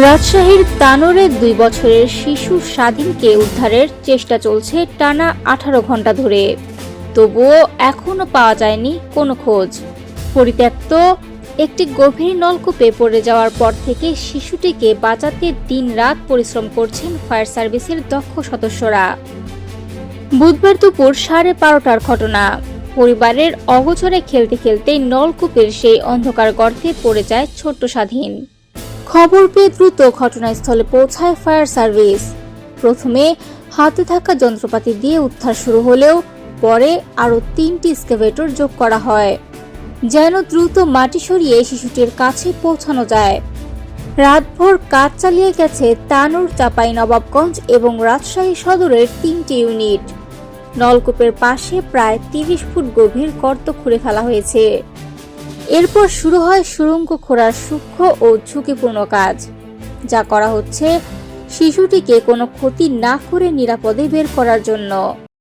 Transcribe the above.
রাজশাহীর তানোরে দুই বছরের শিশু স্বাধীনকে উদ্ধারের চেষ্টা চলছে টানা আঠারো ঘণ্টা ধরে। তবুও এখনও পাওয়া যায়নি কোনো খোঁজ। পরিত্যক্ত একটি গভীর নলকূপে পড়ে যাওয়ার পর থেকে শিশুটিকে বাঁচাতে দিনরাত পরিশ্রম করছেন ফায়ার সার্ভিসের দক্ষ সদস্যরা। বুধবার দুপুর সাড়ে বারোটার ঘটনা। পরিবারের অগোচরে খেলতে খেলতে নলকূপের সেই অন্ধকার গর্তে পড়ে যায় ছোট্ট স্বাধীন। খবর পেয়ে দ্রুত ঘটনাস্থলে পৌঁছায় ফায়ার সার্ভিস। প্রথমে হাতে থাকা যন্ত্রপাতি দিয়ে উদ্ধার শুরু হলেও পরে আরও তিনটি স্কেভেটর যোগ করা হয়, যেন দ্রুত মাটি সরিয়ে শিশুটির কাছে পৌঁছানো যায়। রাতভর কাজ চালিয়ে গেছে তানুর চাপাই নবাবগঞ্জ এবং রাজশাহী সদরের তিনটি ইউনিট। নলকূপের পাশে প্রায় তিরিশ ফুট গভীর গর্ত খুঁড়ে ফেলা হয়েছে। এরপর শুরু হয় সুরঙ্গ খোঁড়ার সূক্ষ্ম ও ঝুঁকিপূর্ণ কাজ। যা করা হচ্ছে শিশুটিকে কোনো ক্ষতি না করে নিরাপদে বের করার জন্য।